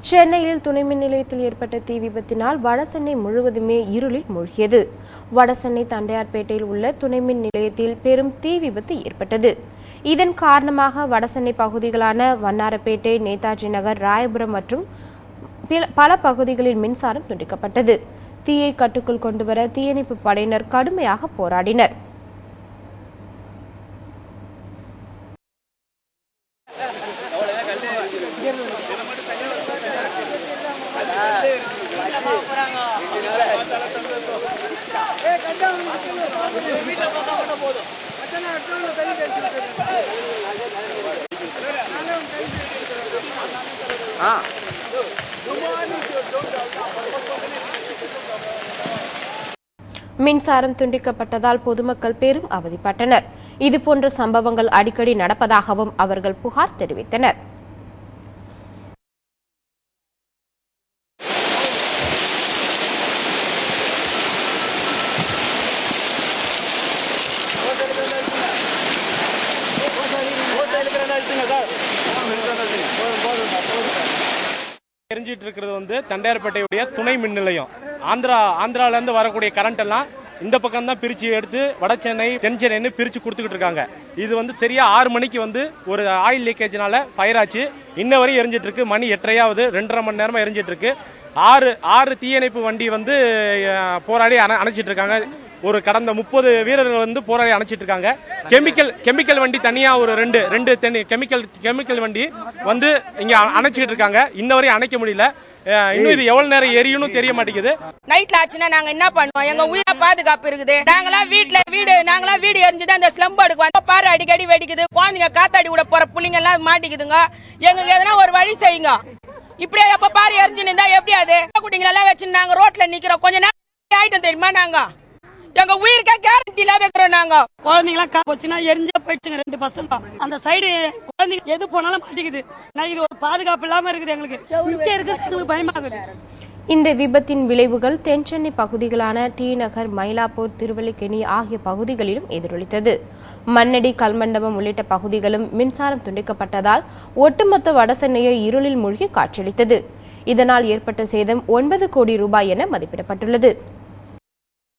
சென்னையில் துணை மின் நிலையத்தில் ஏற்பட்ட தீ விபத்தினால் வடசென்னை முழுவதுமே இருளில் மூழ்கியது. வடசென்னை தண்டையார்பேட்டையில் உள்ள துணை மின் நிலையத்தில் பெரும் தீ விபத்து ஏற்பட்டது. இதன் காரணமாக வடசென்னை பகுதிகளான வண்ணாரப்பேட்டை நேதாஜி நகர் ராயபுரம் மற்றும் பில- பல பகுதிகளில் மின்சாரம் துண்டிக்கப்பட்டது. தீயை கட்டுக்குள் கொண்டுவர தீயணைப்பு படையினர் கடுமையாக போராடினர். மின்சாரம் துண்டிக்கப்பட்டதால் பொதுமக்கள் பெரும் அவதிப்பட்டனர். இதுபோன்ற சம்பவங்கள் அடிக்கடி நடப்பதாகவும் அவர்கள் புகார் தெரிவித்தனர். தெரிஞ்சிட்டு இருக்கிறது வந்து தண்டையார்பேட்டையுடைய துணை மின் நிலையம் ஆந்திரா ஆந்திரால இருந்து வரக்கூடிய கரண்ட் எல்லாம் இந்த பக்கம் தான் பிரிச்சு எடுத்து வட சென்னை தென் சென்னைன்னு பிரிச்சு கொடுத்துக்கிட்டு இருக்காங்க. இது வந்து சரியா ஆறு மணிக்கு வந்து ஒரு ஆயில் லீக்கேஜ்னால ஃபயர் ஆச்சு. இன்ன வரையும் எரிஞ்சிட்டு இருக்கு மணி எட்டரையாவது ரெண்டரை மணி நேரமா எரிஞ்சிட்டு இருக்கு ஆறு ஆறு தீயணைப்பு வண்டி வந்து போராடி அணை அணைச்சிட்டு இருக்காங்க ஒரு கடந்த முப்பது வீரர்கள் வந்து போராடி அணைச்சிட்டு இருக்காங்க கெமிக்கல் கெமிக்கல் வண்டி தனியா ஒரு ரெண்டு ரெண்டு தனி கெமிக்கல் கெமிக்கல் வண்டி வந்து இங்க அணைச்சிக்கிட்டு அணைச்சிட்டு இருக்காங்க இன்ன வரையும் அணைக்க முடியல. இன்னும் இது எவ்வளவு நேரம் எரியும்னு தெரிய மாட்டேங்குது. நைட்ல ஆச்சுன்னா நாங்க என்ன பண்ணுவோம்? எங்க உயிரை பாதுகாப்பு இருக்குது. நாங்களாம் வீட்ல வீடு நாங்களாம் வீடு எரிஞ்சுதான் இந்த ஸ்லம்பு அடுக்கு பாரு அடிக்கடி வெடிக்குது. குழந்தைங்க காத்தாடி விட போற புள்ளைங்க எல்லாம் மாட்டிக்குதுங்க. எங்களுக்கு எதனா ஒரு வழி செய்யுங்க. இப்படியே எப்ப பாரு எரிஞ்சு நின்றா எப்படி அது? குட்டிங்களை எல்லாம் வச்சு நாங்க ரோட்ல நிக்கிறோம். கொஞ்ச நேரம் ஆயிட்டோம் தெரியுமா நாங்க? எங்க உயிருக்கே கேரண்டி இல்லாத இருக்கிறோம் நாங்க. குழந்தைங்களாம் கா போச்சுன்னா எரிஞ்சே போயிடுச்சுங்க ரெண்டு பசங்க. அந்த சைடு குழந்தைங்க எது போனாலும் மாட்டிக்குது. நான் இது ஒரு பாதுகாப்பு இல்லாம இருக்குது எங்களுக்கு. இங்கே இருக்கிறது எங்களுக்கு பயமாகுது. இந்த விபத்தின் விளைவுகள் தென்சென்னை பகுதிகளான டி நகர் மயிலாப்பூர் திருவல்லிக்கேணி ஆகிய பகுதிகளிலும் எதிரொலித்தது. மண்ணடி கல்மண்டபம் உள்ளிட்ட பகுதிகளும் மின்சாரம் துண்டிக்கப்பட்டதால் ஒட்டுமொத்த வடசென்னையை இருளில் மூழ்கி காட்சியளித்தது இதனால் ஏற்பட்ட சேதம் ஒன்பது கோடி ரூபாய் என மதிப்பிடப்பட்டுள்ளது.